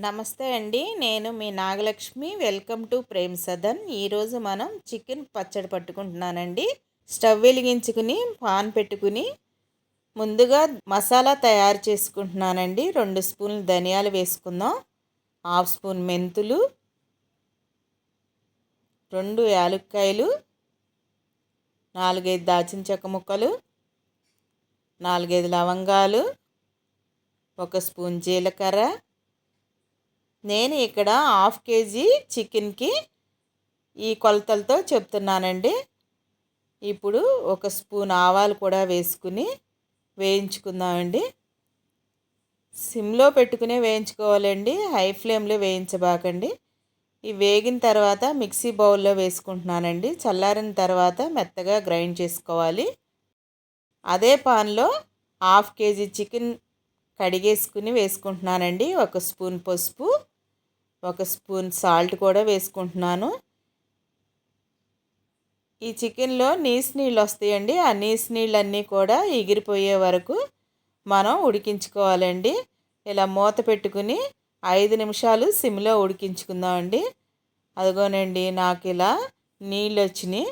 నమస్తే అండి. నేను మీ Nagalakshmi. Welcome to Prem Sadan. ఈరోజు మనం చికెన్ పచ్చడి పట్టుకుంటున్నానండి. స్టవ్ వెలిగించుకుని పాన్ పెట్టుకుని ముందుగా మసాలా తయారు చేసుకుంటున్నానండి. రెండు స్పూన్లు ధనియాలు వేసుకుందాం. హాఫ్ స్పూన్ మెంతులు. రెండు యాలక్కాయలు. నాలుగైదు దాచిన చెక్క ముక్కలు. నాలుగైదు లవంగాలు. ఒక స్పూన్ జీలకర్ర. నేను ఇక్కడ హాఫ్ కేజీ చికెన్కి ఈ కొలతలతో చెప్తున్నానండి. ఇప్పుడు ఒక స్పూన్ ఆవాలు కూడా వేసుకుని వేయించుకుందామండి. సిమ్లో పెట్టుకునే వేయించుకోవాలండి. హై ఫ్లేమ్లో వేయించబాకండి. ఈ వేగిన తర్వాత మిక్సీ బౌల్లో వేసుకుంటున్నానండి. చల్లారిన తర్వాత మెత్తగా గ్రైండ్ చేసుకోవాలి. అదే పాన్లో హాఫ్ కేజీ చికెన్ కడిగేసుకుని వేసుకుంటున్నానండి. ఒక స్పూన్ పసుపు ఒక స్పూన్ సాల్ట్ కూడా వేసుకుంటున్నాను. ఈ చికెన్లో నీసు నీళ్ళు వస్తాయండి. ఆ నీసు నీళ్ళన్నీ కూడా ఎగిరిపోయే వరకు మనం ఉడికించుకోవాలండి. ఇలా మూత పెట్టుకుని ఐదు నిమిషాలు సిమ్లో ఉడికించుకుందామండి. అదిగోనండి నాకు ఇలా నీళ్ళు వచ్చినాయి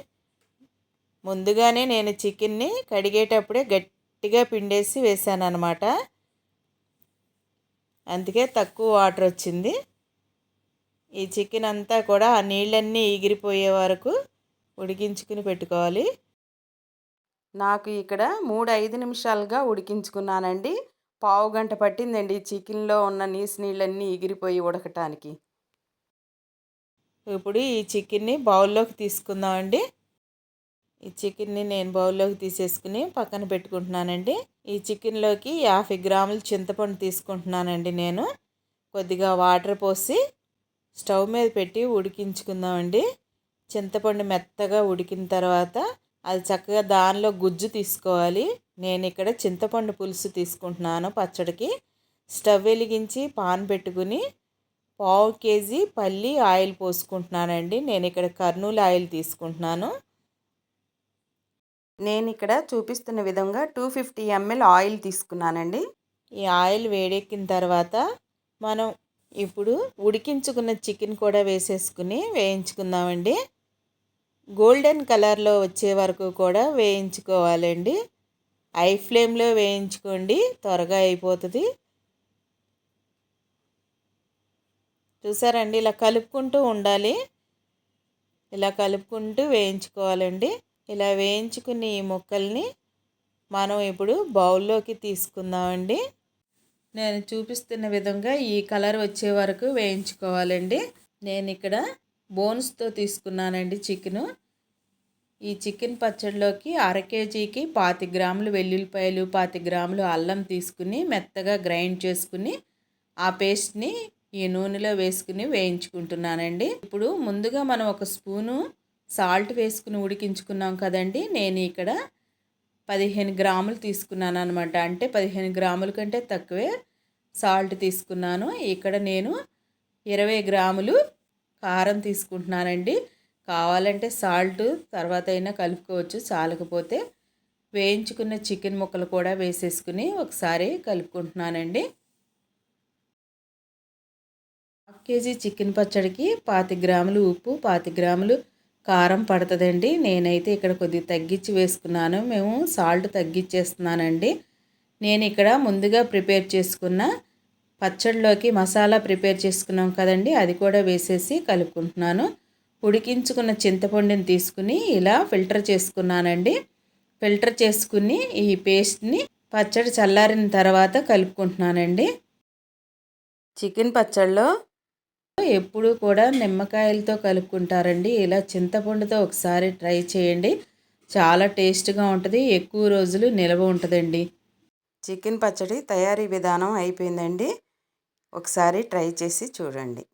ముందుగానే నేను చికెన్ని కడిగేటప్పుడే గట్టిగా పిండేసి వేసాను అనమాట అందుకే తక్కువ వాటర్ వచ్చింది. ఈ చికెన్ అంతా కూడా ఆ నీళ్ళన్నీ ఎగిరిపోయే వరకు ఉడికించుకుని పెట్టుకోవాలి. నాకు ఇక్కడ మూడు ఐదు నిమిషాలుగా ఉడికించుకున్నానండి. పావు గంట పట్టిందండి చికెన్లో ఉన్న నీసు నీళ్ళన్నీ ఎగిరిపోయి ఉడకటానికి. ఇప్పుడు ఈ చికెన్ని బౌల్లోకి తీసుకుందామండి. ఈ చికెన్ని నేను బౌల్లోకి తీసేసుకుని పక్కన పెట్టుకుంటున్నానండి. ఈ చికెన్లోకి యాభై గ్రాములు చింతపండు తీసుకుంటున్నానండి నేను. కొద్దిగా వాటర్ పోసి స్టవ్ మీద పెట్టి ఉడికించుకుందామండి. చింతపండు మెత్తగా ఉడికిన తర్వాత అది చక్కగా దానిలో గుజ్జు తీసుకోవాలి. నేను ఇక్కడ చింతపండు పులుసు తీసుకుంటున్నాను పచ్చడికి. స్టవ్ వెలిగించి పాన్ పెట్టుకుని పావు కేజీ పల్లి ఆయిల్ పోసుకుంటున్నానండి. నేను ఇక్కడ కర్నూలు ఆయిల్ తీసుకుంటున్నాను. నేను ఇక్కడ చూపిస్తున్న విధంగా టూ ఫిఫ్టీ ఎంఎల్ ఆయిల్ తీసుకున్నానండి. ఈ ఆయిల్ వేడెక్కిన తర్వాత మనం ఇప్పుడు ఉడికించుకున్న చికెన్ కూడా వేసేసుకుని వేయించుకుందామండి. గోల్డెన్ కలర్లో వచ్చే వరకు కూడా వేయించుకోవాలండి. ఐ ఫ్లేమ్లో వేయించుకోండి త్వరగా అయిపోతుంది. చూసారండి ఇలా కలుపుకుంటూ ఉండాలి. ఇలా కలుపుకుంటూ వేయించుకోవాలండి. ఇలా వేయించుకుని ఈ ముక్కల్ని మనం ఇప్పుడు బౌల్లోకి తీసుకుందామండి. నేను చూపిస్తున్న విధంగా ఈ కలర్ వచ్చే వరకు వేయించుకోవాలండి. నేను ఇక్కడ బోన్స్తో తీసుకున్నానండి చికెను. ఈ చికెన్ పచ్చడిలోకి అర కేజీకి పాతి గ్రాములు వెల్లుల్లిపాయలు పాతి గ్రాములు అల్లం తీసుకుని మెత్తగా గ్రైండ్ చేసుకుని ఆ పేస్ట్ని ఈ నూనెలో వేసుకుని వేయించుకుంటున్నానండి. ఇప్పుడు ముందుగా మనం ఒక స్పూను సాల్ట్ వేసుకుని ఉడికించుకున్నాం కదండి. నేను ఇక్కడ పదిహేను గ్రాములు తీసుకున్నాను అనమాట అంటే పదిహేను గ్రాముల కంటే తక్కువే. సాల్ట్ తీసుకున్నాను. ఇక్కడ నేను ఇరవై గ్రాములు కారం తీసుకుంటున్నానండి. కావాలంటే సాల్ట్ తర్వాత అయినా కలుపుకోవచ్చు చాలకపోతే వేయించుకున్న చికెన్ ముక్కలు కూడా వేసేసుకుని ఒకసారి కలుపుకుంటున్నానండి. హాఫ్ కేజీ చికెన్ పచ్చడికి పాతి గ్రాములు ఉప్పు పాతి గ్రాములు కారం పడుతుందండి. నేనైతే ఇక్కడ కొద్దిగా తగ్గించి వేసుకున్నాను. మేము సాల్ట్ తగ్గించేస్తున్నానండి. నేను ఇక్కడ ముందుగా ప్రిపేర్ చేసుకున్న పచ్చడిలోకి మసాలా ప్రిపేర్ చేసుకున్నాం కదండి అది కూడా వేసేసి కలుపుకుంటున్నాను. ఉడికించుకున్న చింతపండుని తీసుకుని ఇలా ఫిల్టర్ చేసుకున్నానండి. ఫిల్టర్ చేసుకుని ఈ పేస్ట్ని పచ్చడి చల్లారిన తర్వాత కలుపుకుంటున్నానండి. చికెన్ పచ్చడిలో ఎప్పుడు కూడా నిమ్మకాయలతో కలుపుకుంటారండి. ఇలా చింతపండుతో ఒకసారి ట్రై చేయండి. చాలా టేస్ట్గా ఉంటుంది ఎక్కువ రోజులు నిల్వ ఉంటుందండి. చికెన్ పచ్చడి తయారీ విధానం అయిపోయిందండి. ఒకసారి ట్రై చేసి చూడండి.